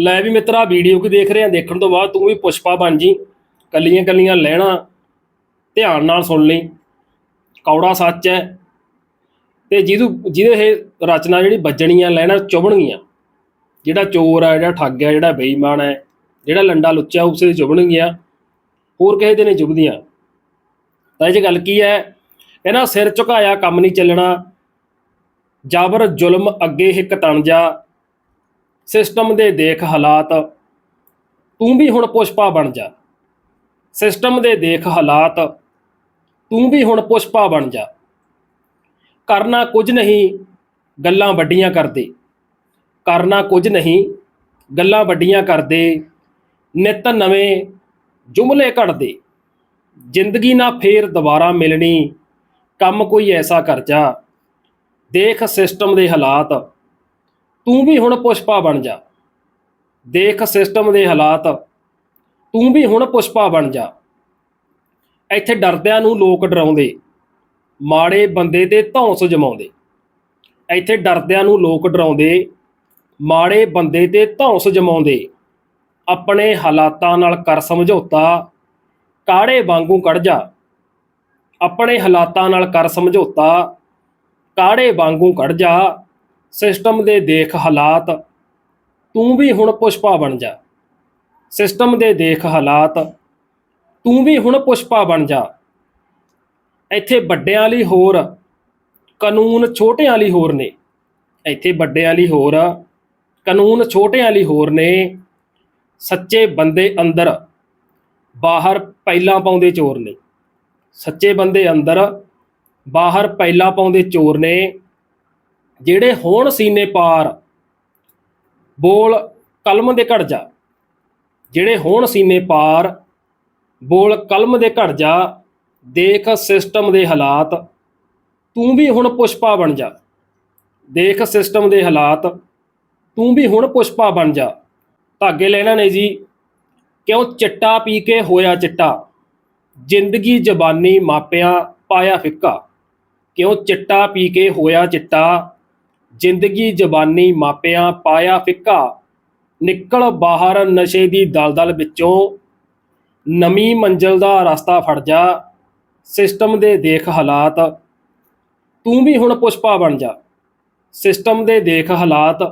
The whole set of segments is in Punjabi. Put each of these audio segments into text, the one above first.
ਲੈ ਵੀ ਮਿੱਤਰਾ ਵੀਡੀਓ ਕੀ ਦੇਖ ਰਿਹਾ ਦੇਖਣ ਤੋਂ ਬਾਅਦ ਤੂੰ ਵੀ ਪੁਸ਼ਪਾ ਬਣ ਜੀ। ਕੱਲੀਆਂ ਕੱਲੀਆਂ ਲੈਣਾ। ਧਿਆਨ ਨਾਲ ਸੁਣ ਲਈ। ਕੌੜਾ ਸੱਚ ਹੈ ਤੇ ਜਿਹਨੂੰ ਜਿਹਦੇ ਇਹ ਰਚਨਾ ਜਿਹੜੀ ਵੱਜਣੀਆਂ, ਲੈਣਾ ਚੁਭਣਗੀਆਂ। ਜਿਹੜਾ ਚੋਰ ਹੈ ਜਿਹੜਾ ਠੱਗ ਹੈ ਜਿਹੜਾ ਬੇਈਮਾਨ ਹੈ ਜਿਹੜਾ ਲੰਡਾ ਲੁੱਚਾ ਉਸੇ ਦੇ ਚੁਭਣਗੀਆਂ। ਹੋਰ ਕਿਸੇ ਦੇ ਨਹੀਂ ਚੁਭਦੀਆਂ। ਤਾਂ ਇਹ 'ਚ ਗੱਲ ਕੀ ਹੈ ਕਹਿੰਦਾ ਸਿਰ ਝੁਕਾਇਆ ਕੰਮ ਨਹੀਂ ਚੱਲਣਾ। ਜਬਰ ਜ਼ੁਲਮ ਅੱਗੇ ਹਿੱਕ ਤਣਜਾ ਸਿਸਟਮ ਦੇ ਦੇਖ ਹਾਲਾਤ, ਤੂੰ ਵੀ ਹੁਣ ਪੁਸ਼ਪਾ ਬਣ ਜਾ। ਸਿਸਟਮ ਦੇ ਦੇਖ ਹਾਲਾਤ, ਤੂੰ ਵੀ ਹੁਣ ਪੁਸ਼ਪਾ ਬਣ ਜਾ। ਕਰਨਾ ਕੁਝ ਨਹੀਂ, ਗੱਲਾਂ ਵੱਡੀਆਂ ਕਰਦੇ। ਕਰਨਾ ਕੁਝ ਨਹੀਂ, ਗੱਲਾਂ ਵੱਡੀਆਂ ਕਰਦੇ। ਨਿਤ ਨਵੇਂ ਜੁਮਲੇ ਘੜਦੇ। ਜ਼ਿੰਦਗੀ ਨਾ ਫੇਰ ਦੁਬਾਰਾ ਮਿਲਣੀ, ਕੰਮ ਕੋਈ ਐਸਾ ਕਰ ਜਾ। ਦੇਖ ਸਿਸਟਮ ਦੇ ਹਾਲਾਤ ਤੂੰ ਵੀ ਹੁਣ ਪੁਸ਼ਪਾ ਬਣ ਜਾ। ਦੇਖ ਸਿਸਟਮ ਦੇ ਹਾਲਾਤ। ਤੂੰ ਵੀ ਹੁਣ ਪੁਸ਼ਪਾ ਬਣ ਜਾ। ਇੱਥੇ ਡਰਦਿਆਂ ਨੂੰ ਲੋਕ ਡਰਾਉਂਦੇ। ਮਾੜੇ ਬੰਦੇ ਤੇ ਧੌਂਸ ਜਮਾਉਂਦੇ। ਇੱਥੇ ਡਰਦਿਆਂ ਨੂੰ ਲੋਕ ਡਰਾਉਂਦੇ। ਮਾੜੇ ਬੰਦੇ ਤੇ ਧੌਂਸ ਜਮਾਉਂਦੇ। ਆਪਣੇ ਹਾਲਾਤਾਂ ਨਾਲ ਕਰ ਸਮਝੌਤਾ। ਕਾੜੇ ਵਾਂਗੂ ਕੱਢ ਜਾ। ਆਪਣੇ ਹਾਲਾਤਾਂ ਨਾਲ ਕਰ ਸਮਝੌਤਾ। ਕਾੜੇ ਵਾਂਗੂ ਕੱਢ ਜਾ। ਸਿਸਟਮ ਦੇ ਦੇਖ ਹਾਲਾਤ, ਤੂੰ ਵੀ ਹੁਣ ਪੁਸ਼ਪਾ ਬਣ ਜਾ। ਸਿਸਟਮ ਦੇ ਦੇਖ ਹਾਲਾਤ, ਤੂੰ ਵੀ ਹੁਣ ਪੁਸ਼ਪਾ ਬਣ ਜਾ। ਇੱਥੇ ਵੱਡਿਆਂ ਲਈ ਹੋਰ, ਕਾਨੂੰਨ ਛੋਟਿਆਂ ਲਈ ਹੋਰ ਨੇ। ਇੱਥੇ ਵੱਡਿਆਂ ਲਈ ਹੋਰ, ਕਾਨੂੰਨ ਛੋਟਿਆਂ ਲਈ ਹੋਰ ਨੇ। ਸੱਚੇ ਬੰਦੇ ਅੰਦਰ, ਬਾਹਰ ਪਹਿਲਾਂ ਪਾਉਂਦੇ ਚੋਰ ਨੇ। ਸੱਚੇ ਬੰਦੇ ਅੰਦਰ, ਬਾਹਰ ਪਹਿਲਾਂ ਪਾਉਂਦੇ ਚੋਰ ਨੇ। ਜਿਹੜੇ ਹੋਣ ਸੀਨੇ ਪਾਰ, ਬੋਲ ਕਲਮ ਦੇ ਘੜ ਜਾ। ਜਿਹੜੇ ਹੋਣ ਸੀਨੇ ਪਾਰ, ਬੋਲ ਕਲਮ ਦੇ ਘੜ ਜਾ। ਦੇਖ ਸਿਸਟਮ ਦੇ ਹਾਲਾਤ, ਤੂੰ ਵੀ ਹੁਣ ਪੁਸ਼ਪਾ ਬਣ ਜਾ। ਦੇਖ ਸਿਸਟਮ ਦੇ ਹਾਲਾਤ, ਤੂੰ ਵੀ ਹੁਣ ਪੁਸ਼ਪਾ ਬਣ ਜਾ। ਧਾਗੇ ਲੈਣਾ ਨੇ ਜੀ। ਕਿਉਂ ਚਿੱਟਾ ਪੀ ਕੇ ਹੋਇਆ ਚਿੱਟਾ? ਜ਼ਿੰਦਗੀ ਜ਼ਬਾਨੀ ਮਾਪਿਆਂ ਪਾਇਆ ਫਿੱਕਾ। ਕਿਉਂ ਚਿੱਟਾ ਪੀ ਕੇ ਹੋਇਆ ਚਿੱਟਾ? ਜ਼ਿੰਦਗੀ ਜ਼ਬਾਨੀ ਮਾਪਿਆਂ ਪਾਇਆ ਫਿੱਕਾ, ਨਿਕਲ ਬਾਹਰ ਨਸ਼ੇ ਦੀ ਦਲਦਲ ਵਿੱਚੋਂ, ਨਵੀਂ ਮੰਜ਼ਲ ਦਾ ਰਸਤਾ ਫੜ ਜਾ, ਸਿਸਟਮ ਦੇ ਦੇਖ ਹਾਲਾਤ, ਤੂੰ ਵੀ ਹੁਣ ਪੁਸ਼ਪਾ ਬਣ ਜਾ, ਸਿਸਟਮ ਦੇ ਦੇਖ ਹਾਲਾਤ,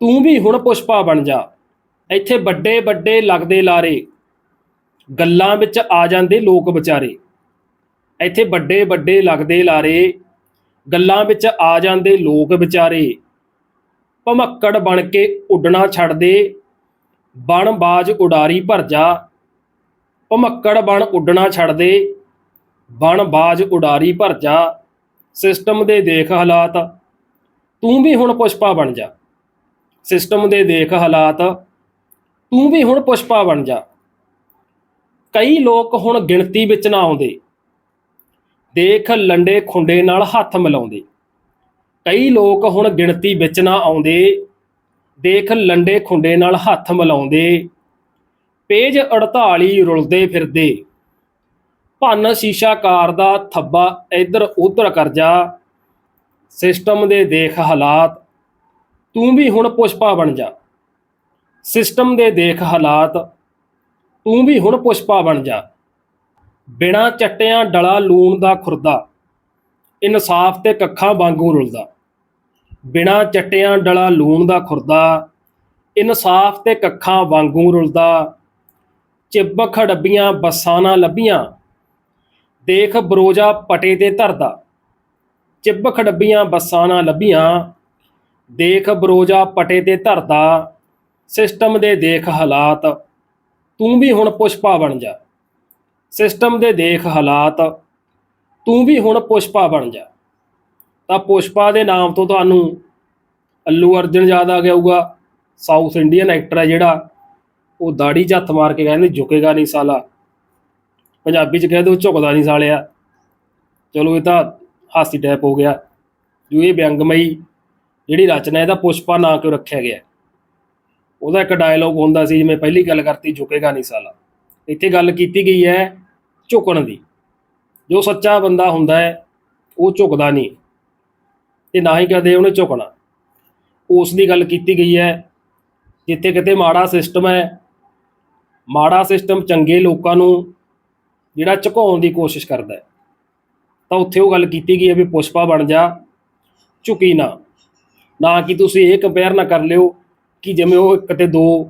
ਤੂੰ ਵੀ ਹੁਣ ਪੁਸ਼ਪਾ ਬਣ ਜਾ, ਇੱਥੇ ਵੱਡੇ ਵੱਡੇ ਲੱਗਦੇ ਲਾਰੇ, ਗੱਲਾਂ ਵਿੱਚ ਆ ਜਾਂਦੇ ਲੋਕ ਵਿਚਾਰੇ, ਇੱਥੇ ਵੱਡੇ ਵੱਡੇ ਲੱਗਦੇ ਲਾਰੇ ਗੱਲਾਂ ਵਿੱਚ ਆ ਜਾਂਦੇ ਲੋਕ ਵਿਚਾਰੇ। ਭਮੱਕੜ ਬਣ ਕੇ ਉੱਡਣਾ ਛੱਡ ਦੇ। ਬਣ ਬਾਜ ਉਡਾਰੀ ਭਰ ਜਾ। ਭਮੱਕੜ ਬਣ ਉੱਡਣਾ ਛੱਡ ਦੇ। ਬਣ ਬਾਜ ਉਡਾਰੀ ਭਰ ਜਾ। ਸਿਸਟਮ ਦੇ ਦੇਖ ਹਾਲਾਤ। ਤੂੰ ਵੀ ਹੁਣ ਪੁਸ਼ਪਾ ਬਣ ਜਾ। ਸਿਸਟਮ ਦੇ ਦੇਖ ਹਾਲਾਤ। ਤੂੰ ਵੀ ਹੁਣ ਪੁਸ਼ਪਾ ਬਣ ਜਾ। ਕਈ ਲੋਕ ਹੁਣ ਗਿਣਤੀ ਵਿੱਚ ਨਾ ਆਉਂਦੇ। ਦੇਖ ਲੰਡੇ ਖੁੰਡੇ ਨਾਲ ਹੱਥ ਮਿਲਾਉਂਦੇ। ਕਈ ਲੋਕ ਹੁਣ ਗਿਣਤੀ ਵਿੱਚ ਨਾ ਆਉਂਦੇ। ਦੇਖ ਲੰਡੇ ਖੁੰਡੇ ਨਾਲ ਹੱਥ ਮਿਲਾਉਂਦੇ। ਪੇਜ 48 ਰੁਲਦੇ ਫਿਰਦੇ। ਭੰਨ ਸ਼ੀਸ਼ਾਕਾਰ ਦਾ ਥੱਬਾ ਇੱਧਰ ਉੱਧਰ ਕਰ ਜਾ। ਸਿਸਟਮ ਦੇ ਦੇਖ ਹਾਲਾਤ। ਤੂੰ ਵੀ ਹੁਣ ਪੁਸ਼ਪਾ ਬਣ ਜਾ। ਸਿਸਟਮ ਦੇ ਦੇਖ ਹਾਲਾਤ। ਤੂੰ ਵੀ ਹੁਣ ਪੁਸ਼ਪਾ ਬਣ ਜਾ। ਬਿਨਾ ਚੱਟਿਆਂ ਡਲਾ ਲੂਣ ਦਾ ਖੁਰਦਾ, ਇਨਸਾਫ ਤੇ ਕੱਖਾਂ ਵਾਂਗੂ ਰੁਲਦਾ। ਬਿਨਾ ਚੱਟਿਆਂ ਡਲਾ ਲੂਣ ਦਾ ਖੁਰਦਾ, ਇਨਸਾਫ ਤੇ ਕੱਖਾਂ ਵਾਂਗੂ ਰੁਲਦਾ। ਚਿੱਬਖ ਡੱਬੀਆਂ ਬੱਸਾਂ ਨਾ ਲੱਭੀਆਂ, ਦੇਖ ਬਰੋਜਾ ਪਟੇ ਤੇ ਧਰਦਾ। ਚਿੱਬਖ ਡੱਬੀਆਂ ਬੱਸਾਂ ਨਾ ਲੱਭੀਆਂ, ਦੇਖ ਬਰੋਜਾ ਪਟੇ ਤੇ ਧਰਦਾ। ਸਿਸਟਮ ਦੇ ਦੇਖ ਹਾਲਾਤ, ਤੂੰ ਵੀ ਹੁਣ ਪੁਸ਼ਪਾ ਬਣ ਜਾ। ਸਿਸਟਮ ਦੇ ਦੇਖ ਹਾਲਾਤ, ਤੂੰ ਵੀ ਹੁਣ ਪੁਸ਼ਪਾ ਬਣ ਜਾ। ਤਾਂ ਪੁਸ਼ਪਾ ਦੇ ਨਾਮ ਤੋਂ ਤੁਹਾਨੂੰ ਅੱਲੂ ਅਰਜਨ ਯਾਦ ਆ ਗਿਆ ਹੋਊਗਾ। ਸਾਊਥ ਇੰਡੀਅਨ ਐਕਟਰ ਹੈ ਜਿਹੜਾ, ਉਹ ਦਾੜੀ 'ਚ ਹੱਥ ਮਾਰ ਕੇ ਕਹਿੰਦੇ ਝੁਕੇਗਾ ਨਹੀਂ ਸਾਲਾ। ਪੰਜਾਬੀ 'ਚ ਕਹਿੰਦੇ ਉਹ ਝੁਕਦਾ ਨਹੀਂ ਸਾਲਿਆ। ਚਲੋ ਇਹ ਤਾਂ ਹਾਸੀ ਟੈਪ ਹੋ ਗਿਆ। ਜੋ ਇਹ ਵਿਅੰਗਮਈ ਜਿਹੜੀ ਰਚਨਾ ਇਹਦਾ ਪੁਸ਼ਪਾ ਨਾਂ ਕਿਉਂ ਰੱਖਿਆ ਗਿਆ? ਉਹਦਾ ਇੱਕ ਡਾਇਲੋਗ ਹੁੰਦਾ ਸੀ, ਜਿਵੇਂ ਪਹਿਲੀ ਗੱਲ ਕਰਤੀ, ਝੁਕੇਗਾ ਨਹੀਂ ਸਾਲਾ। ਇੱਥੇ ਗੱਲ ਕੀਤੀ ਗਈ ਹੈ ਝੁਕਣ ਦੀ। ਜੋ ਸੱਚਾ ਬੰਦਾ ਹੁੰਦਾ ਹੈ, ਉਹ ਝੁਕਦਾ ਨਹੀਂ। ਤੇ ਨਾ ਹੀ ਕਦੇ ਉਹਨੇ ਝੁਕਣਾ। ਉਸ ਦੀ ਗੱਲ ਕੀਤੀ ਗਈ ਹੈ, ਜਿੱਥੇ ਕਿਤੇ ਮਾੜਾ ਸਿਸਟਮ ਹੈ, ਮਾੜਾ ਸਿਸਟਮ ਚੰਗੇ ਲੋਕਾਂ ਨੂੰ ਜਿਹੜਾ ਝੁਕਾਉਣ ਦੀ ਕੋਸ਼ਿਸ਼ ਕਰਦਾ ਹੈ। ਤਾਂ ਉੱਥੇ ਉਹ ਗੱਲ ਕੀਤੀ ਗਈ ਹੈ ਵੀ ਪੁਸ਼ਪਾ ਬਣ ਜਾ, ਝੁਕੀ ਨਾ। ਨਾ ਕਿ ਤੁਸੀਂ ਇਹ ਕੰਪੇਅਰ ਨਾ ਕਰ ਲਿਓ ਕਿ ਜਿਵੇਂ ਉਹ ਇੱਕ ਤੇ ਦੋ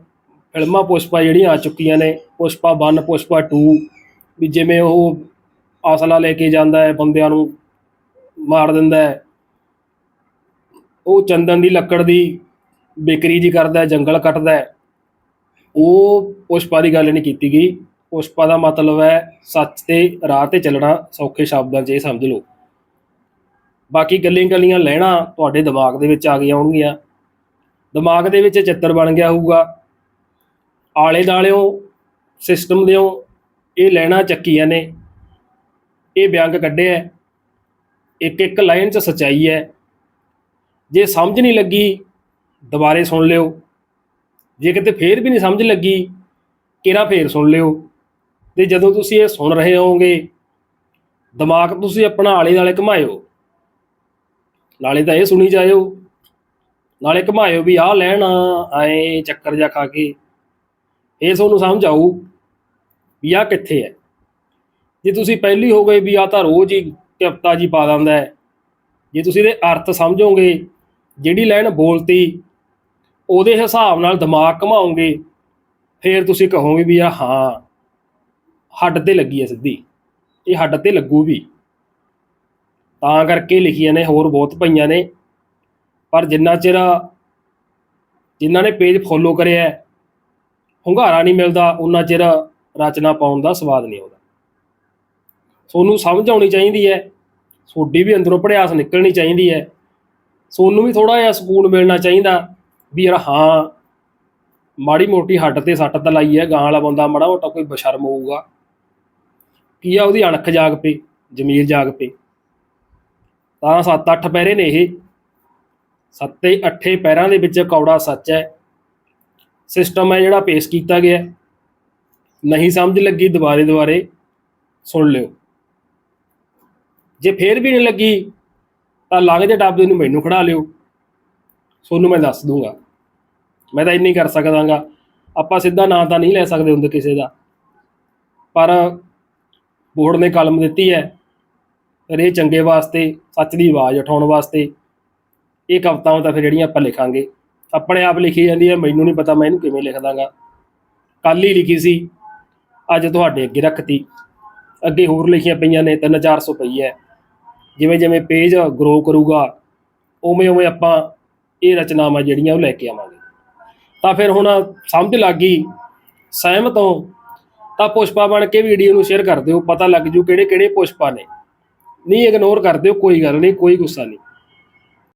ਫਿਲਮਾਂ ਪੁਸ਼ਪਾ ਜਿਹੜੀਆਂ ਆ ਚੁੱਕੀਆਂ ਨੇ, ਪੁਸ਼ਪਾ 1 ਪੁਸ਼ਪਾ 2 ਵੀ ਜਿਵੇਂ ਉਹ ਆਸਲਾ ਲੈ ਕੇ ਜਾਂਦਾ ਹੈ, ਬੰਦਿਆਂ ਨੂੰ ਮਾਰ ਦਿੰਦਾ ਹੈ। ਉਹ ਚੰਦਨ ਦੀ ਲੱਕੜ ਦੀ ਬੇਕਰੀ ਜੀ ਕਰਦਾ ਹੈ, ਜੰਗਲ ਕੱਟਦਾ ਹੈ। ਉਹ ਪੁਸ਼ਪਾ ਦੀ ਗੱਲ ਨਹੀਂ ਕੀਤੀ ਗਈ। ਪੁਸ਼ਪਾ ਦਾ ਮਤਲਬ ਹੈ ਸੱਚ ਤੇ ਰਾਹ ਤੇ ਚੱਲਣਾ, ਸੌਖੇ ਸ਼ਬਦਾਂ 'ਚ ਇਹ ਸਮਝ ਲਓ। ਬਾਕੀ ਗੱਲਾਂ ਗੱਲੀਆਂ ਲੈਣਾ ਤੁਹਾਡੇ ਦਿਮਾਗ ਦੇ ਵਿੱਚ ਆ ਗਈਆਂ ਹੋਣਗੀਆਂ। ਦਿਮਾਗ ਦੇ ਵਿੱਚ ਚਿੱਤਰ ਬਣ ਗਿਆ ਹੋਊਗਾ। ਆਲੇ ਦਾਲਿਓ ਸਿਸਟਮ ਦਿਓ ਇਹ ਲੈਣਾ ਚੱਕੀਆਂ ਨੇ, ਇਹ ਵਿਅੰਗ ਕੱਢਿਆ ਇੱਕ ਇੱਕ ਲਾਈਨ 'ਚ ਸਚਾਈ ਹੈ ਜੇ ਸਮਝ ਨਹੀਂ ਲੱਗੀ, ਦੁਬਾਰੇ ਸੁਣ ਲਿਓ। ਜੇ ਕਿਤੇ ਫੇਰ ਵੀ ਨਹੀਂ ਸਮਝ ਲੱਗੀ, ਕਿਹੜਾ ਫੇਰ ਸੁਣ ਲਿਓ? ਤੇ ਜਦੋਂ ਤੁਸੀਂ ਇਹ ਸੁਣ ਰਹੇ ਹੋਵੋਗੇ, ਦਿਮਾਗ ਤੁਸੀਂ ਆਪਣਾ ਆਲੇ ਦਾਲੇ ਘੁਮਾਇਓ। ਨਾਲੇ ਤਾਂ ਇਹ ਸੁਣੀ ਜਾਇਓ, ਨਾਲੇ ਘੁਮਾਇਓ ਵੀ ਆਹ ਲੈਣ ਆਏ ਚੱਕਰ ਜਾ ਖਾ ਕੇ, ਇਹ ਤੁਹਾਨੂੰ ਸਮਝ ਆਊ। ਵੀ ਆਹ ਕਿੱਥੇ ਹੈ? ਜੇ ਤੁਸੀਂ ਪਹਿਲੀ ਹੋ ਗਏ ਵੀ ਆ ਤਾਂ ਰੋਜ਼ ਹੀ ਕਵਿਤਾ ਜੀ ਪਾ ਦਿੰਦਾ ਹੈ। ਜੇ ਤੁਸੀਂ ਇਹਦੇ ਅਰਥ ਸਮਝੋਗੇ, ਜਿਹੜੀ ਲਾਈਨ ਬੋਲਤੀ, ਉਹਦੇ ਹਿਸਾਬ ਨਾਲ ਦਿਮਾਗ ਘਮਾਓਗੇ, ਫਿਰ ਤੁਸੀਂ ਕਹੋਗੇ ਵੀ ਆ ਹਾਂ, ਹੱਡ ਤੇ ਲੱਗੀ ਹੈ ਸਿੱਧੀ। ਇਹ ਹੱਡ ਤੇ ਲੱਗੂ ਵੀ। ਤਾਂ ਕਰਕੇ ਲਿਖੀਆਂ ਨੇ, ਹੋਰ ਬਹੁਤ ਪਈਆਂ ਨੇ। ਪਰ ਜਿੰਨਾ ਚਿਰ ਜਿਨ੍ਹਾਂ ਨੇ ਪੇਜ ਫੋਲੋ ਕਰਿਆ ਹੁੰਗਾਰਾ ਨਹੀਂ ਮਿਲਦਾ ਉਹਨਾਂ ਚਿਰ ਰਚਨਾ ਪਾਉਣ ਦਾ ਸਵਾਦ ਨਹੀਂ ਆਉਂਦਾ। ਸੋਨੂੰ ਸਮਝ ਆਉਣੀ ਚਾਹੀਦੀ ਹੈ। ਤੁਹਾਡੀ ਵੀ ਅੰਦਰੋਂ ਪੜਿਆਸ ਨਿਕਲਣੀ ਚਾਹੀਦੀ ਹੈ। ਸੋਨੂੰ ਵੀ ਥੋੜਾ ਜਿਹਾ ਸਕੂਨ ਮਿਲਣਾ ਚਾਹੀਦਾ ਵੀ ਯਾਰ ਹਾਂ, ਮਾੜੀ ਮੋਟੀ ਹੱਡ ਤੇ ਸੱਟ ਤਾਂ ਲਾਈ ਹੈ ਗਾਂ ਵਾਲਾ ਬੰਦਾ ਮਾੜਾ ਮੋਟਾ ਕੋਈ ਬਸ਼ਰਮ ਹੋਊਗਾ। ਕੀ ਆ ਉਹਦੀ ਅਣਖ ਜਾਗ ਪਈ, ਜ਼ਮੀਰ ਜਾਗ ਪਈ। ਤਾਂ 7-8 ਪੈਰੇ ਨੇ ਇਹ। ਸੱਤੇ ਅੱਠੇ ਪੈਰਾਂ ਦੇ ਵਿੱਚ ਕੌੜਾ ਸੱਚ ਹੈ। ਸਿਸਟਮ ਹੈ ਜਿਹੜਾ ਪੇਸ਼ ਕੀਤਾ ਗਿਆ। ਨਹੀਂ ਸਮਝ ਲੱਗੀ, ਦੁਬਾਰੇ ਦੁਬਾਰੇ ਸੁਣ ਲਿਓ। ਜੇ ਫੇਰ ਵੀ ਨਹੀਂ ਲੱਗੀ, ਤਾਂ ਲੰਘ ਦੇ ਡੱਬੇ ਨੂੰ ਮੈਨੂੰ ਖੜਾ ਲਿਓ। ਸੋਨੂੰ ਮੈਂ ਦੱਸ ਦੂੰਗਾ। ਮੈਂ ਤਾਂ ਇੰਨੀ ਕਰ ਸਕਦਾਗਾ। ਆਪਾਂ ਸਿੱਧਾ ਨਾਂ ਤਾਂ ਨਹੀਂ ਲੈ ਸਕਦੇ ਹੁੰਦੇ ਕਿਸੇ ਦਾ। ਪਰ ਬੋਰਡ ਨੇ ਕਲਮ ਦਿੱਤੀ ਹੈ ਪਰ ਇਹ ਚੰਗੇ ਵਾਸਤੇ, ਸੱਚ ਦੀ ਆਵਾਜ਼ ਉਠਾਉਣ ਵਾਸਤੇ। ਇਹ ਕਵਿਤਾਵਾਂ ਤਾਂ ਫਿਰ ਜਿਹੜੀਆਂ ਆਪਾਂ ਲਿਖਾਂਗੇ। ਆਪਣੇ ਆਪ ਲਿਖੀ ਜਾਂਦੀ ਹੈ, ਮੈਨੂੰ ਨਹੀਂ ਪਤਾ ਮੈਂ ਇਹਨੂੰ ਕਿਵੇਂ ਲਿਖ ਦਾਂਗਾ ਕੱਲ ਹੀ ਲਿਖੀ ਸੀ। ਅੱਜ ਤੁਹਾਡੇ ਅੱਗੇ ਰੱਖਤੀ। ਅੱਗੇ ਹੋਰ ਲਿਖੀਆਂ ਪਈਆਂ ਨੇ 3-400 ਪਈ ਹੈ। ਜਿਵੇਂ ਜਿਵੇਂ ਪੇਜ ਗਰੋ ਕਰੂਗਾ, ਉਵੇਂ ਉਵੇਂ ਆਪਾਂ ਇਹ ਰਚਨਾਵਾਂ ਜਿਹੜੀਆਂ ਉਹ ਲੈ ਕੇ ਆਵਾਂਗੇ। ਤਾਂ ਫਿਰ ਹੁਣ ਸਮਝ ਲੱਗ ਗਈ, ਸਹਿਮਤ ਹੋ, ਤਾਂ ਪੁਸ਼ਪਾ ਬਣ ਕੇ ਵੀਡੀਓ ਨੂੰ ਸ਼ੇਅਰ ਕਰ ਦਿਓ, ਪਤਾ ਲੱਗ ਜੂ ਕਿਹੜੇ ਕਿਹੜੇ ਪੁਸ਼ਪਾ ਨੇ। ਨਹੀਂ ਇਗਨੋਰ ਕਰ ਦਿਓ, ਕੋਈ ਗੱਲ ਨਹੀਂ, ਕੋਈ ਗੁੱਸਾ ਨਹੀਂ।